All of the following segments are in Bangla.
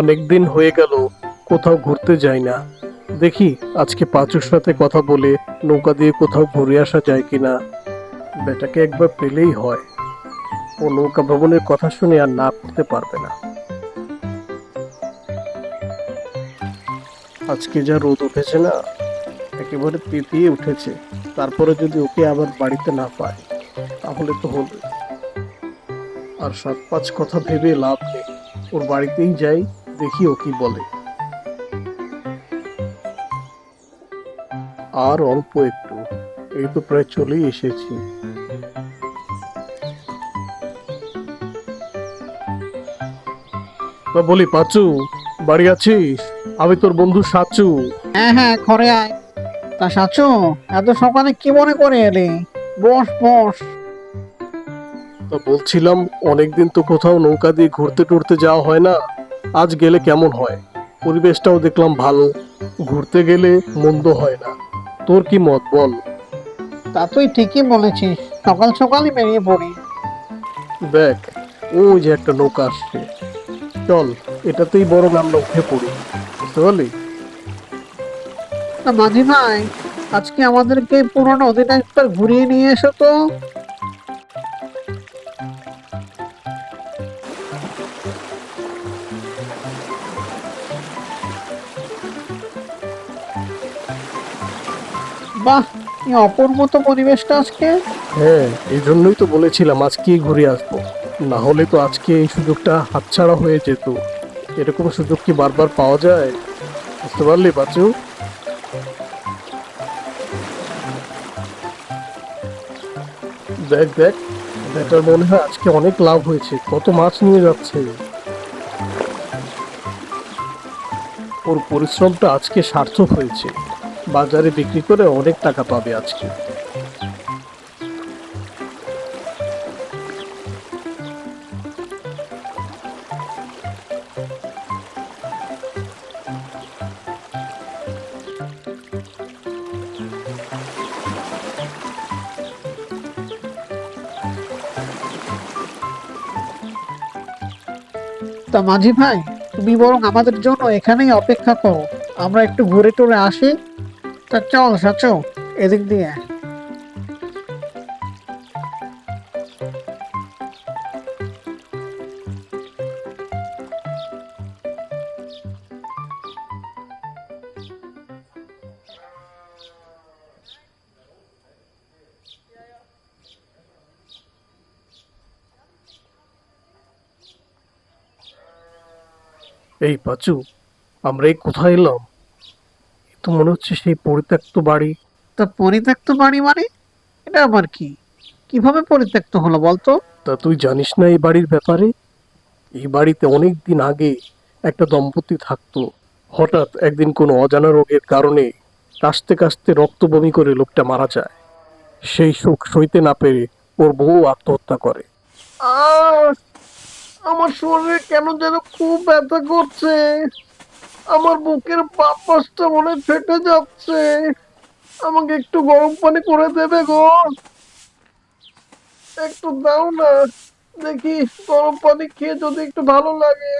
অনেক দিন হয়ে গেল, কোথাও ঘুরতে যাই না। দেখি, আজকে পাঁচুর সাথে কথা বলে নৌকা দিয়ে কোথাও ঘুরে আসা যায় কিনা। বেটাকে একবার পেলেই হয়। ও নৌকা ভ্রমণের কথা শুনে আর না করতে পারবে না। আজকে যা রোদ উঠেছে না, একেবারে পেপিয়ে উঠেছে। তারপরে যদি ওকে আবার বাড়িতে না পায়, তাহলে তো হবে আর সাত পাঁচ কথা ভেবে লাভ নেই। ওর বাড়িতেই যাই দেখি ও কি বলে। আর অল্প একটু এই তো প্রায় চলেই এসেছি। তা বলি পাচু বাড়ি আছিস? আমি তোর বন্ধু সাচু। হ্যাঁ হ্যাঁ ঘরে আয়। তা সাচু এত সকালে কি মনে করে এলি? বস বস। তা বলছিলাম অনেকদিন তো কোথাও নৌকা দিয়ে ঘুরতে টুরতে যাওয়া হয় না। আজ গেলে কেমন হয়? পরিবেশটাও দেখলাম ভালো। ঘুরতে গেলে মন্দ হয় না। তোর কি মত বল? তা তুই ঠিকই বলেছিস। সকাল সকালই বেরিয়ে পড়ি। দেখ ওই যে একটা নৌকা আসছে। চল এটাতেই বরং আমরা উঠে পড়ি। বুঝতে পারলি? তা মাঝি ভাই আজকে আমাদেরকে পুরোনো অধিনায়কটা ঘুরিয়ে নিয়ে এসো তো। বাহ কি অপূর্ব তো পরিবেশটা আজকে। হ্যাঁ এই জন্যই তো বলেছিলাম আজকেই ঘুরে আসব। না হলে তো আজকে এই সুযোগটা হাতছাড়া হয়ে যেত। এরকম সুযোগ কি বারবার পাওয়া যায়? বুঝতে পারলি বাচু দেখ দেখ, বেটার মনে হয় আজকে অনেক লাভ হয়েছে। কত মাছ নিয়ে যাচ্ছে। ওর পরিশ্রমটা আজকে সার্থক হয়েছে। বাজারে বিক্রি করে অনেক টাকা পাবে আজকে। তা মাঝি ভাই, তুমি বরং আমাদের জন্য এখানেই অপেক্ষা করো। আমরা একটু ঘুরে টুরে আসি। তা চল সাচো এদিক দিয়ে। এই পাচু আমরা এই কোথায় এলাম? তো মনে হচ্ছে সেই পরিত্যক্ত বাড়ি। তা পরিত্যক্ত বাড়ি মানে? এটা আবার কি? কীভাবে পরিত্যক্ত হলো বলতো? তা তুই জানিস না এই বাড়ির ব্যাপারে? এই বাড়িতে অনেক দিন আগে একটা দম্পতি থাকতো। হঠাৎ একদিন কোনো অজানা রোগের কারণে কাশতে কাশতে রক্ত বমি করে লোকটা মারা যায়। সেই সুখ সইতে না পেরে ওর বউ আত্মহত্যা করে। আমার শরীরে কেন যেন খুব ব্যথা করছে। আমার বুকের পাপসটা মনে ফেটে যাচ্ছে। আমাকে একটু গরম পানি করে দেবে গো। একটু দাও না। দেখি গরম পানি খেয়ে যদি একটু ভালো লাগে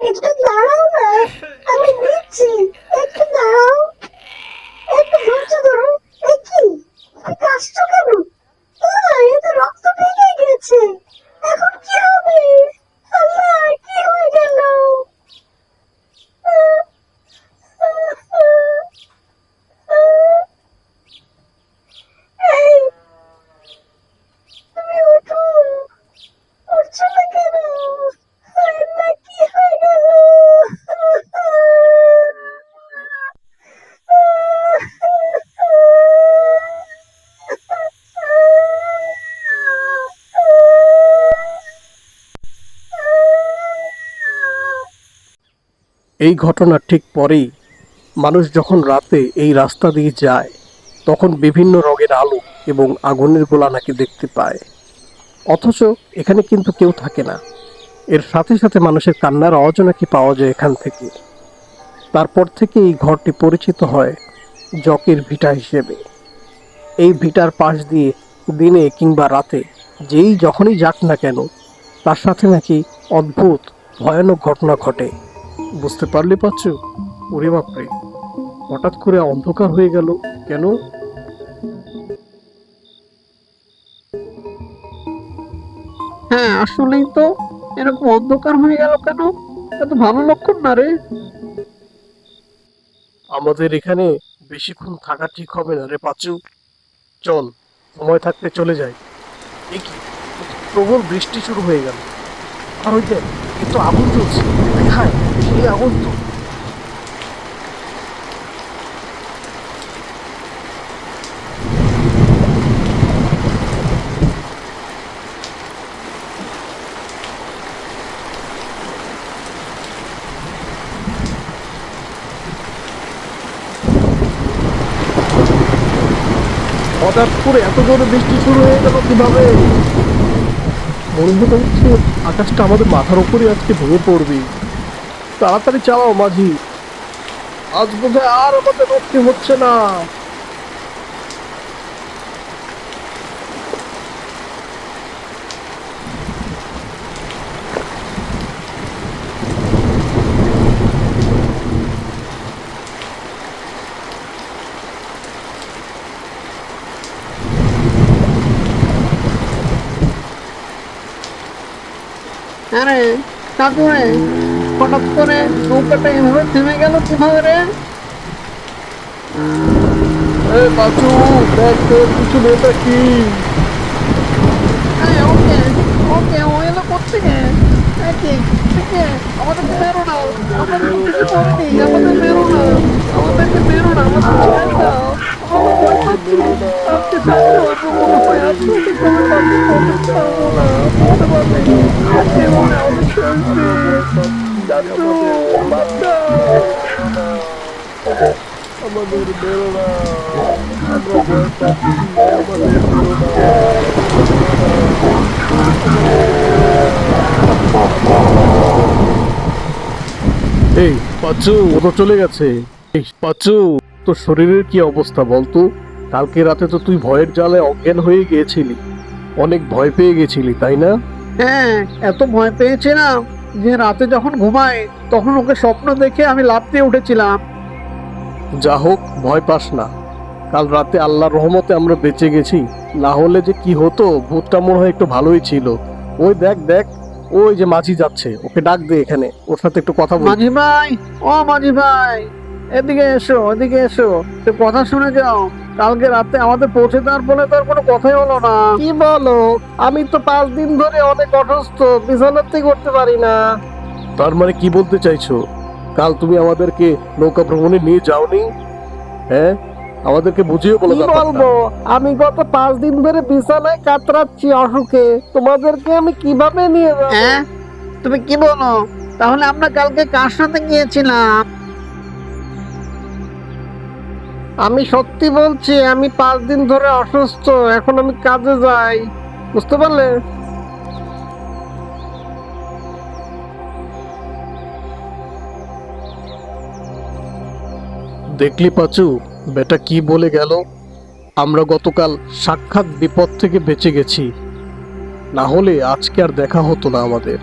একটু দাঁড়াও না আমি দিচ্ছি একটু দাঁড়াও একটু ধৈর্য ধরো এ কি কাশছো কেন আহ, এ তো রক্ত বেরিয়ে গেছে এখন কি হবে আল্লাহ কি হয়ে গেল আহ, আহ, আহ, আহ। এই, তুমি ওঠো উঠছো না কেন আল্লাহ কি হয়ে গেল এই ঘটনার ঠিক পরেই মানুষ যখন রাতে এই রাস্তা দিয়ে যায়, তখন বিভিন্ন রঙের আলো এবং আগুনের গোলা নাকি দেখতে পায়। অথচ এখানে কিন্তু কেউ থাকে না। এর সাথে সাথে মানুষের কান্নার আওয়াজও নাকি পাওয়া যায় এখান থেকে। তারপর থেকে এই ঘরটি পরিচিত হয় জকের ভিটা হিসেবে। এই ভিটার পাশ দিয়ে দিনে কিংবা রাতে যেই যখনই যাক না কেন, তার সাথে নাকি অদ্ভুত, ভয়ানক ঘটনা ঘটে। বুঝতে পারলে পাচ্ছ? ওরে বাপরে হঠাৎ করে অন্ধকার হয়ে গেল কেন? হ্যাঁ আসলেই তো। এরকম অন্ধকার হয়ে গেল কেন? এত ভালো লক্ষণ না রে। আমাদের এখানে বেশিক্ষণ থাকা ঠিক হবে না রে পাচু। চল সময় থাকতে চলে যাই। কি প্রবল বৃষ্টি শুরু হয়ে গেল। আর ওই দেখ একটু আগুন জ্বলছে। দেখায়। সেই আগুন তো হঠাৎ করে এত জোরে বৃষ্টি শুরু হয়ে গেল কীভাবে? মনে হচ্ছে আকাশটা আমাদের মাথার উপরে আজকে ভেঙে পড়বে। তাড়াতাড়ি চালাও মাঝি। আজ বোধহয় আর আমাদের রক্ষে হচ্ছে না। আরে রে। হঠাৎ করে নৌকাটা এভাবে থেমে গেল কীভাবে রে? পাচু দেখ তোর কিছু নেতা কি? ওকে ওকে, ও এলো কোথেকে আমাদের মেরো না আমরা তো কিছু করিনি আমাদের মেরো না, আমাদেরকে মেরো না, আমাদের ছেড়ে দাও। আজকে থাকতে পারব মনে হয় ওকে কোনো পারব না বলতে পারবে আজকে মনে হয় আমাদের শেষ দিন চাচু বাঁচাও আমাদের বেরো না আমরা ভয় পাচ্ছি আমাদের বেরো না এই পাচ্চু ও তো চলে গেছে। এই পাচ্চু তোর শরীরের কি অবস্থা বলতো কালকে রাতে তো তুই ভয়ের জালে অজ্ঞান হয়ে গিয়েছিলি। অনেক ভয় পেয়ে গেছিলি তাই না? হ্যাঁ এত ভয় পেয়েছিলাম যে রাতে যখন ঘুমাই তখন ওকে স্বপ্ন দেখে আমি লাফ দিয়ে উঠেছিলাম। যা হোক ভয় পাস না। কাল রাতে আল্লাহর রহমতে আমরা বেঁচে গেছি। না হলে যে কি হতো ভূতটা মনে হয় একটু ভালোই ছিল। ওই দেখ দেখ ওই যে মাঝি যাচ্ছে। ওকে ডাক দে এখানে ওর সাথে একটু কথা বল। মাঝি ভাই ও মাঝি ভাই এদিকে এসো এদিকে এসো তো কথা শুনে যাও। কালকে রাতে আমাদের পৌঁছে দেওয়ার বলে তো আর কোনো কথাই হলো না। কি বলো? আমি তো পাঁচ দিন ধরে অনেক অসুস্থ বিছানাতে করতে পারি না। তার মানে কি বলতে চাইছো? কাল তুমি আমাদেরকে নৌকা ভ্রমণে নিয়ে যাওনি? হ্যাঁ? আমাদেরকে বুঝিয়ে বলো কি ব্যাপারটা। বলব? আমি গত পাঁচ দিন ধরে বিছানায় কাতরাচ্ছি অসুখে। তোমাদেরকে আমি কীভাবে নিয়ে যাব? হ্যাঁ? তুমি কি বলো? তাহলে আমরা কালকে কার সাথে গিয়েছিলাম? আমি সত্যি বলছি, আমি পাঁচ দিন ধরে অসুস্থ, এখন আমি কাজে যাই। বুঝতে পারলে? দেখলি পাচু, বেটা কি বলে গেল? আমরা গতকাল সাক্ষাৎ বিপদ থেকে বেঁচে গেছি। না হলে আজকে আর দেখা হতো না আমাদের।